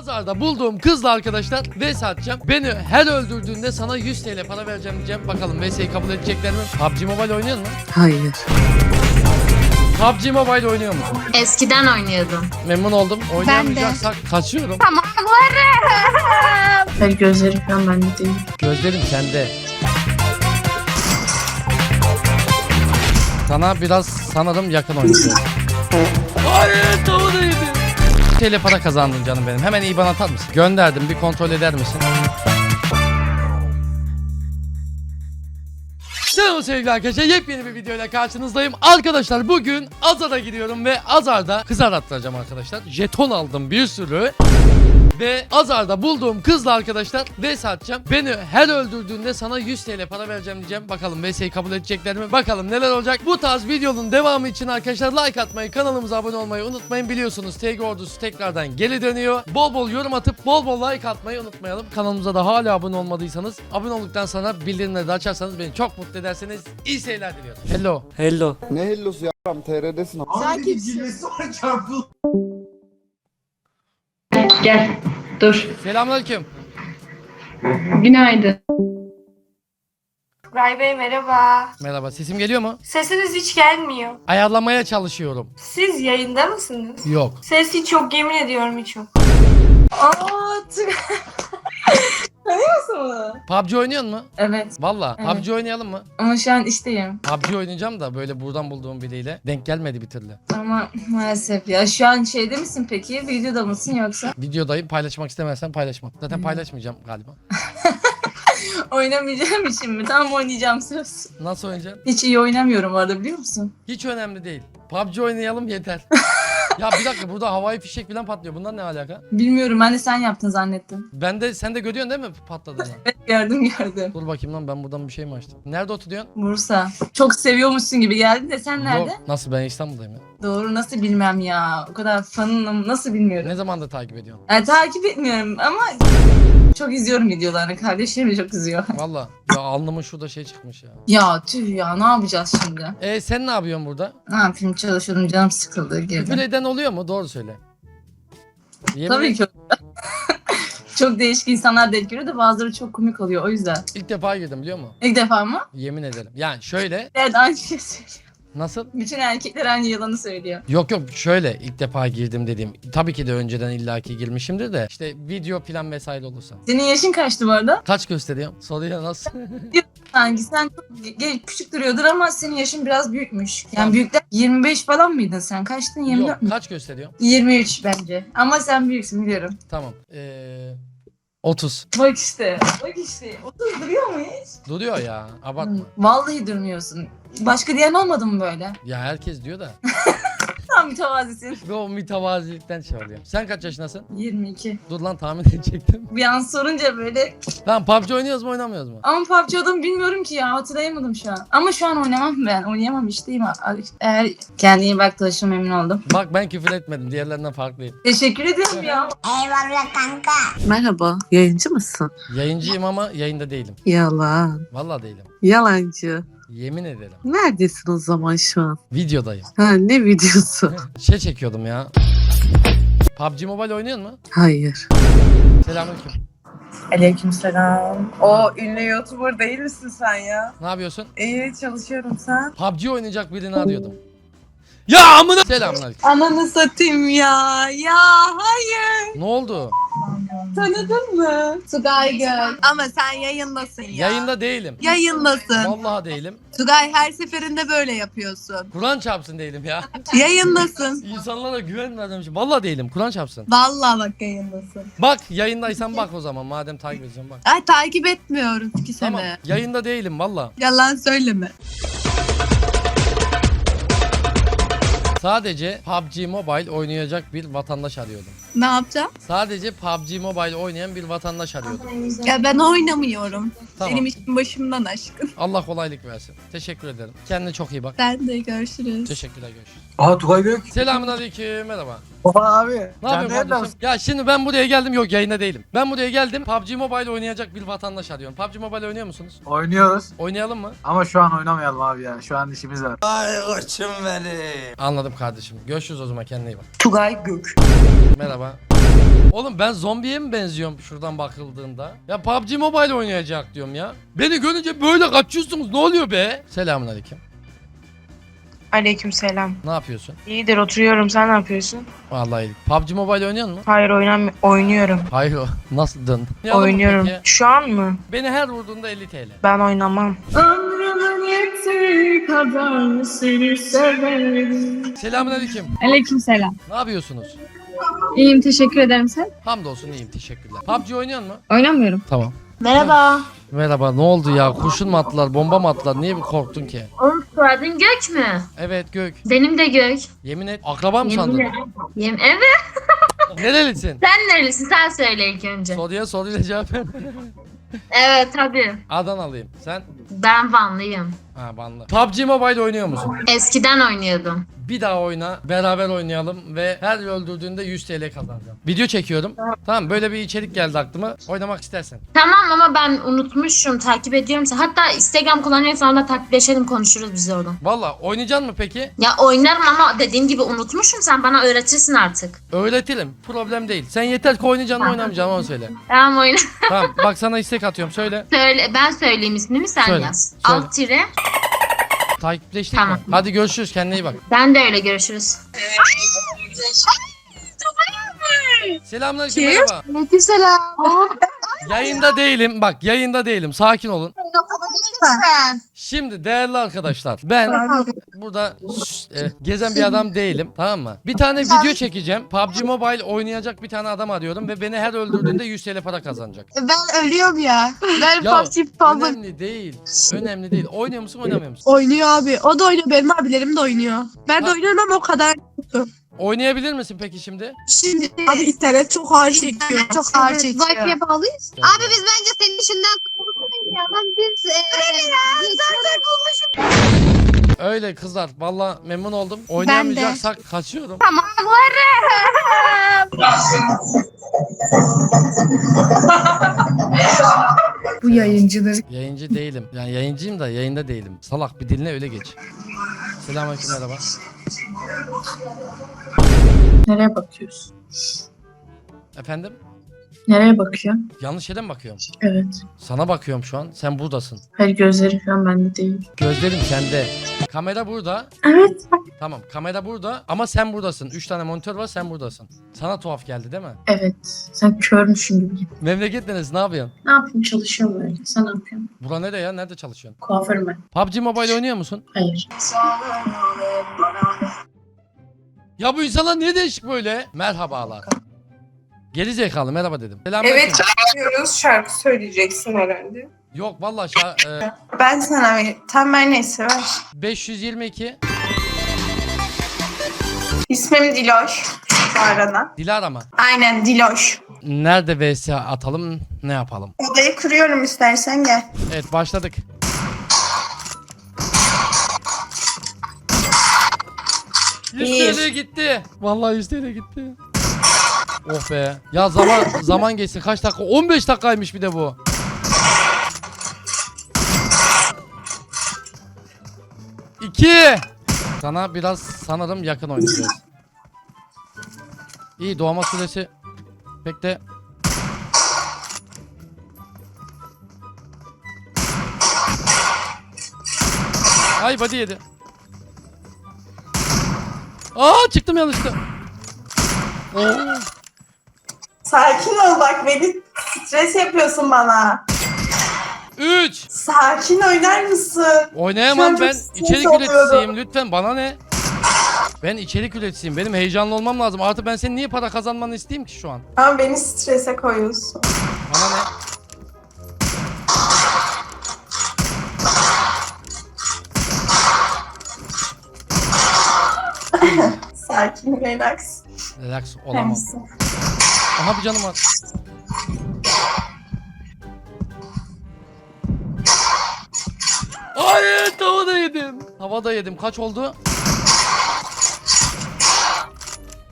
Azar'da bulduğum kızla arkadaşlar vs atacağım. Beni her öldürdüğünde sana 100 TL para vereceğim diyeceğim. Bakalım vs'yi kabul edecekler mi? PUBG Mobile oynuyor musun? Hayır. PUBG Mobile oynuyor musun? Eskiden oynuyordum. Memnun oldum. Oynayamayacaksak kaçıyorum. Tamam varım. Hayır gözlerim falan bende değil. Gözlerim sende. Sana biraz sanırım yakın oynuyorum. Hayır. TL para kazandın canım benim. Hemen IBAN atar mısın? Gönderdim bir kontrol eder misin? Selam sevgili arkadaşlar yepyeni bir videoyla karşınızdayım. Arkadaşlar bugün Azar'a gidiyorum ve Azar'da kız arattıracağım arkadaşlar. Jeton aldım bir sürü. Ve Azar'da bulduğum kızla arkadaşlar vs atacağım. Beni her öldürdüğünde sana 100 TL para vereceğim diyeceğim. Bakalım vs'yi kabul edecekler mi? Bakalım neler olacak. Bu tarz videonun devamı için arkadaşlar like atmayı, kanalımıza abone olmayı unutmayın. Biliyorsunuz TG ordusu tekrardan geri dönüyor. Bol bol yorum atıp bol bol like atmayı unutmayalım. Kanalımıza da hala abone olmadıysanız abone olduktan sonra bildirimleri de açarsanız beni çok mutlu ederseniz iyi seyirler diliyorum. Hello. Hello. Ne hellosu ya? TR'desin ama. Sen kimsin? Gel. Dur. Selamünaleyküm. Günaydın. Ray Bey merhaba. Merhaba. Sesim geliyor mu? Sesiniz hiç gelmiyor. Ayarlamaya çalışıyorum. Siz yayında mısınız? Yok. Ses hiç yok yemin ediyorum hiç yok. Aa, tüh. Tanıyorsun bunu? PUBG oynuyor mu? Evet Valla. Evet. PUBG oynayalım mı? ama şu an işteyim. PUBG oynayacağım da böyle buradan bulduğum biriyle denk gelmedi bir türlü. Ama maalesef ya şu an şeyde misin peki? Videoda mısın yoksa? Videodayım paylaşmak istemezsen paylaşmam. Zaten Hmm. paylaşmayacağım galiba. Oynamayacağım için mi? Tamam oynayacağım söz. Nasıl oynayacaksın? Hiç iyi oynamıyorum bu arada biliyor musun? Hiç önemli değil. PUBG oynayalım yeter. ya bir dakika burada havai fişek falan patlıyor. Bunlar ne alaka? Bilmiyorum ben de sen yaptın zannettim. Ben de sen de görüyorsun değil mi patladığını? Evet gördüm gördüm. Dur bakayım lan ben buradan bir şey mi açtım? Nerede oturuyorsun? Bursa. Çok seviyormuşsun gibi geldi de sen nerede? Yok. Nasıl ben İstanbul'dayım ya. Doğru nasıl bilmem ya. O kadar fanınım nasıl bilmiyorum. Ne zamandır takip ediyorsun? Yani takip etmiyorum ama çok izliyorum videolarını. Kardeşlerim de çok izliyor. Valla. Ya alnımın şurada şey çıkmış ya. Ya tüh ya ne yapacağız şimdi? E sen ne yapıyorsun burada? Ne yapayım çalışıyordum canım sıkıldı Küfür girdim. eden oluyor mu? Doğru söyle. Yemin Tabii ki. çok değişik insanlar denk geliyor da bazıları çok komik oluyor o yüzden. İlk defa girdim biliyor musun? İlk defa mı? Yemin ederim. Yani şöyle Evet aynı şey söylüyor. Nasıl? Bütün erkekler aynı yalanı söylüyor. Yok yok şöyle ilk defa girdim dediğim. Tabii ki de önceden illaki girmişimdir de işte video plan vesaire olursa. Senin yaşın kaçtı bu arada? Kaç gösteriyor? Soruya nasıl? Hangi sen çok küçük duruyordur ama senin yaşın biraz büyükmüş. Yani büyükler 25 falan mıydın sen? Kaçtın 24 yok mü? kaç gösteriyor? 23 bence. Ama sen büyüksün biliyorum. Tamam. Ee, 30. Bak işte. Bak işte. 30 duruyor mu hiç? Duruyor ya. Abartma. Vallahi durmuyorsun. Başka diyen olmadı mı böyle? Ya herkes diyor da. Tam mütevazisin. Ve o mütevazilikten şey oluyor. Sen kaç yaşındasın? 22. Dur lan tahmin edecektim. Bir an sorunca böyle Tamam PUBG oynuyoruz mu oynamıyoruz mu? ama PUBG adamı bilmiyorum ki ya hatırlayamadım şu an. Ama şu an oynamam ben. Oynayamam işteyim. Eğer kendine iyi bak tanıştığıma memnun oldum. Bak ben küfür etmedim. Diğerlerinden farklıyım. Teşekkür ederim ya. Merhaba. Yayıncı mısın? Yayıncıyım ama yayında değilim. Yalan. Vallahi değilim. Yalancı. Yemin ederim. Neredesin o zaman şu an? Videodayım. Ha ne videosu? Şey çekiyordum ya. PUBG Mobile oynuyor mu? Hayır. Selamünaleyküm. Aleykümselam. O ünlü YouTuber değil misin sen ya? Ne yapıyorsun? İyi çalışıyorum sen. PUBG oynayacak birini arıyordum. Ya amına Selamünaleyküm. Ananı satayım ya. Ya hayır. Ne oldu? Tanıdın mı? Tugay Göl. Ama sen yayındasın ya. Yayında değilim. Yayındasın. Vallahi değilim. Tugay her seferinde böyle yapıyorsun. Kur'an çarpsın değilim ya. Yayındasın. İnsanlara güvenmediğim için. Vallahi değilim. Kur'an çarpsın. Vallahi bak yayındasın. Bak yayındaysan bak o zaman. Madem takip edeceğim bak. Ay takip etmiyoruz ki seni. Tamam. Yayında değilim valla. Yalan söyleme. Sadece PUBG Mobile oynayacak bir vatandaş arıyordum. Ne yapacağım? Sadece PUBG Mobile oynayan bir vatandaş arıyordum. Ya ben oynamıyorum. Tamam. Benim işim başımdan aşkın. Allah kolaylık versin. Teşekkür ederim. Kendine çok iyi bak. Ben de görüşürüz. Teşekkürler görüşürüz. Aa Tugay Gök. Selamun aleyküm merhaba. Oha abi. Ne Sen yapıyorsun? Ya şimdi ben buraya geldim yok yayında değilim. Ben buraya geldim PUBG Mobile oynayacak bir vatandaş arıyorum. PUBG Mobile oynuyor musunuz? Oynuyoruz. Oynayalım mı? Ama şu an oynamayalım abi ya. Şu an işimiz var. Anladım kardeşim. Görüşürüz o zaman kendine iyi bak. Tugay Gök. Merhaba. Oğlum ben zombiye mi benziyorum şuradan bakıldığında? Ya PUBG Mobile oynayacak diyorum ya. Beni görünce böyle kaçıyorsunuz. Ne oluyor be? Selamünaleyküm. Aleykümselam. Ne yapıyorsun? İyidir oturuyorum sen ne yapıyorsun? Vallahi iyilik. PUBG Mobile oynuyor musun? Hayır oynam oynuyorum. Hayır o. Nasıl dön? Oynuyorum. peki? Şu an mı? Beni her vurduğunda 50 TL. Ben oynamam. Selamünaleyküm. Aleykümselam. Ne yapıyorsunuz? İyiyim teşekkür ederim sen. Hamdolsun iyiyim teşekkürler. PUBG oynuyor mu? Oynamıyorum. Tamam. Merhaba. Merhaba ne oldu ya? Kurşun mu attılar? Bomba mı attılar? Niye bir korktun ki? Oğlum soyadın Gök mü? Evet Gök. Benim de Gök. Yemin et. Akraba mı Yemin sandın? ederim. Yem evet. Nerelisin? Sen nerelisin? Sen söyle ilk önce. Soruya soruyla cevap ver. Evet tabii. Adanalıyım. Sen? Ben Vanlıyım. Ha banlı. PUBG Mobile oynuyor musun? Eskiden oynuyordum. Bir daha oyna. Beraber oynayalım ve her öldürdüğünde 100 TL kazanacağım. Video çekiyorum. Tamam böyle bir içerik geldi aklıma. Oynamak istersen. Tamam ama ben unutmuşum. Takip ediyorum seni. Hatta Instagram kullanıyorsan da takipleşelim konuşuruz biz oradan. Valla oynayacaksın mı peki? Ya oynarım ama dediğim gibi unutmuşum. Sen bana öğretirsin artık. Öğretirim. Problem değil. Sen yeter ki oynayacaksın mı oynamayacaksın onu söyle. Tamam oyna. Tamam bak sana istek atıyorum söyle. Söyle, ben söyleyeyim ismimi sen Söyle, yaz. söyle. Alt tire. Takipleştik Tamam. mi? Hadi görüşürüz kendine iyi bak. Ben de öyle görüşürüz. Selamünaleyküm merhaba. Aleykümselam. Yayında değilim. Bak yayında değilim. Sakin olun. Lütfen. Şimdi değerli arkadaşlar ben burada e, gezen bir adam değilim tamam mı? Bir tane video çekeceğim. PUBG Mobile oynayacak bir tane adam arıyorum ve beni her öldürdüğünde 100 TL para kazanacak. Ben ölüyorum ya. Ben Ya PUBG fazla önemli değil. Önemli değil. Oynuyor musun oynamıyor musun? oynuyor abi. O da oynuyor. Benim abilerim de oynuyor. Ben Ha. de oynuyorum ama o kadar. Oynayabilir misin peki şimdi? Şimdi abi internet çok ağır çekiyor. Çok ağır çekiyor. Wi-Fi'ye bağlıyız. Abi Abi biz bence senin işinden biz... E, Öyle kızlar. Valla memnun oldum. Oynayamayacaksak kaçıyorum. Tamam Bu yayıncıları Yayıncı değilim. Yani yayıncıyım da yayında değilim. Salak bir diline öyle geç. Selamünaleyküm merhaba. nereye bakıyorsun? Efendim? Nereye bakıyorsun? Yanlış yere mi bakıyorum? Evet. Sana bakıyorum şu an. Sen buradasın. Hayır gözleri falan bende değil. Gözlerim sende. Kamera burada. Evet. Tamam kamera burada ama sen buradasın. 3 tane monitör var sen buradasın. Sana tuhaf geldi değil mi? Evet. Sen körmüşsün gibi. Memleket neresi ne yapıyorsun? Ne yapayım çalışıyorum öyle. Sen ne yapıyorsun? Bura nerede ya? Nerede çalışıyorsun? Kuaförüm ben. PUBG Mobile oynuyor musun? Hayır. Ya bu insanlar niye değişik böyle? Merhabalar. Geri zekalı merhaba dedim. Selamünaleyküm. Evet çalışıyoruz. Şarkı söyleyeceksin herhalde. Yok vallahi şa- e, Ben sana tam ben neyse ver. 522 İsmim Diloş bu arada. Dilara mı? Aynen Diloş. Nerede vs atalım ne yapalım? Odayı kuruyorum istersen gel. Evet başladık. Yüz Bir. TL gitti. Vallahi 100 TL gitti. Oh be. Ya zaman zaman geçsin kaç dakika? 15 dakikaymış bir de bu. İki. Sana biraz sanırım yakın oynayacağız. İyi doğma süresi pek de Ay body yedi. Aa çıktım yanlışlıkla. Oo. Sakin ol bak beni stres yapıyorsun bana. 3. Sakin oynar mısın? Oynayamam Şu an ben. çok İçerik oluyorum. üreticisiyim lütfen bana ne? Ben içerik üreticisiyim. Benim heyecanlı olmam lazım. Artı ben senin niye para kazanmanı isteyeyim ki şu an? Ama beni strese koyuyorsun. Bana ne? Sakin, relax. Relax olamam. Hemsin. Aha bir canım var. Hayır havada yedim. Havada yedim. Kaç oldu?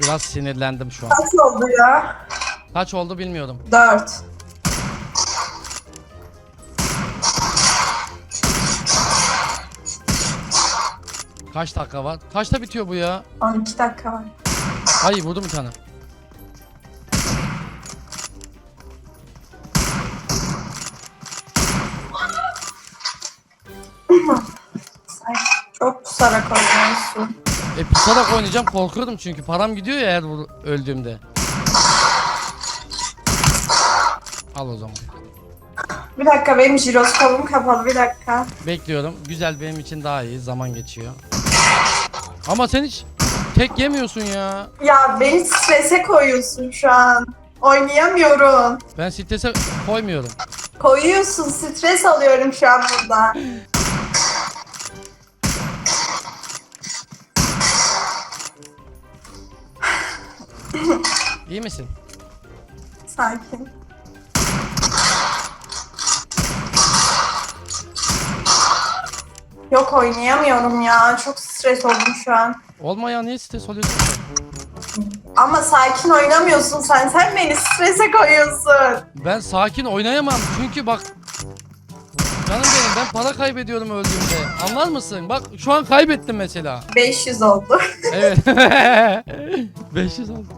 Biraz sinirlendim şu an. Kaç oldu ya? Kaç oldu bilmiyorum. Dört. Kaç dakika var? Kaçta bitiyor bu ya? 12 dakika var. Ay vurdum bir tane. Pusarak oynuyorsun? E pusarak oynayacağım korkuyorum çünkü param gidiyor ya eğer vur- öldüğümde. Al o zaman. Bir dakika benim jiroskopum kapalı bir dakika. Bekliyorum. Güzel benim için daha iyi. Zaman geçiyor. Ama sen hiç tek yemiyorsun ya. Ya beni strese koyuyorsun şu an. Oynayamıyorum. Ben strese koymuyorum. Koyuyorsun stres alıyorum şu an burada. İyi misin? Sakin. Yok oynayamıyorum ya. Çok stres oldum şu an. Olma ya niye stres oluyorsun? Ama sakin oynamıyorsun sen. Sen beni strese koyuyorsun. Ben sakin oynayamam çünkü bak Canım benim ben para kaybediyorum öldüğümde. Anlar mısın? Bak şu an kaybettim mesela. 500 oldu. Evet. 500 oldu.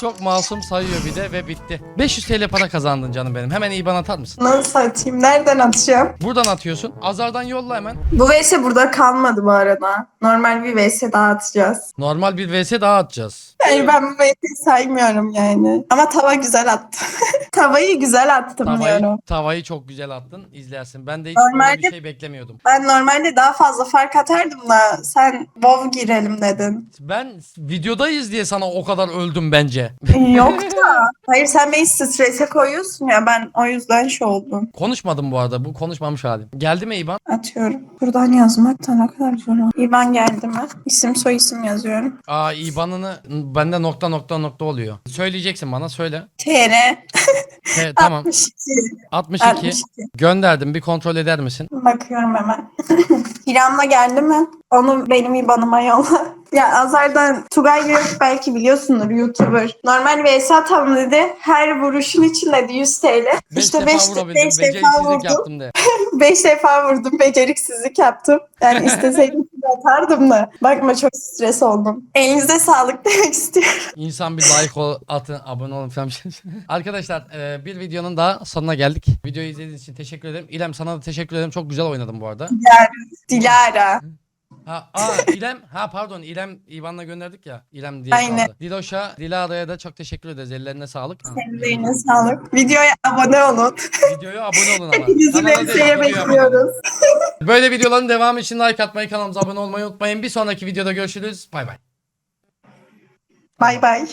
Çok masum sayıyor bir de ve bitti. 500 TL para kazandın canım benim. Hemen IBAN atar mısın? Nasıl atayım? Nereden atacağım? Buradan atıyorsun. Azardan yolla hemen. Bu vs burada kalmadı bu arada. Normal bir vs daha atacağız. Normal bir vs daha atacağız. Hayır ben bu vs'yi saymıyorum yani. Ama tava güzel attı. Tavayı güzel attım Tavayı, diyorum. tavayı çok güzel attın. İzlersin. Ben de hiç böyle bir şey beklemiyordum. Ben normalde daha fazla fark atardım da sen WoW girelim dedin. Ben videodayız diye sana o kadar öldüm bence. Yok da. Hayır sen beni strese koyuyorsun ya ben o yüzden şey oldum. Konuşmadım bu arada. Bu konuşmamış halim. Geldi mi IBAN? Atıyorum. Buradan yazmak da ne kadar zor. oldu. İban geldi mi? İsim soy isim yazıyorum. Aa IBAN'ını bende nokta nokta nokta oluyor. Söyleyeceksin bana söyle. TR He, tamam. 62. 62. 62. Gönderdim. Bir kontrol eder misin? Bakıyorum hemen. İrem'le geldi mi? Onu benim IBAN'ıma yolla. Ya Azar'dan Tugay Gök belki biliyorsundur YouTuber. Normal vs atalım dedi. Her vuruşun için dedi 100 TL. 5 işte defa 5 vurabildim. beş defa Beceriksizlik vurdum. yaptım de. 5 defa vurdum. Beceriksizlik yaptım. Yani isteseydim atardım da. Bakma çok stres oldum. Elinize sağlık demek istiyorum. İnsan bir like ol, atın, abone olun falan. Arkadaşlar e, bir videonun daha sonuna geldik. Videoyu izlediğiniz için teşekkür ederim. İrem sana da teşekkür ederim. Çok güzel oynadın bu arada. Dilara. Ha, aa İrem, ha pardon İrem İvan'la gönderdik ya. İrem diye Aynen. kaldı. Diloş'a, Dilara'ya da çok teşekkür ederiz. Ellerine sağlık. Ellerine sağlık. Videoya abone olun. Videoya abone olun ama. Hepinizi Kanala değil, VS'ye videoya abone olun. bekliyoruz. Böyle videoların devamı için like atmayı, kanalımıza abone olmayı unutmayın. Bir sonraki videoda görüşürüz. Bay bay. Bay bay.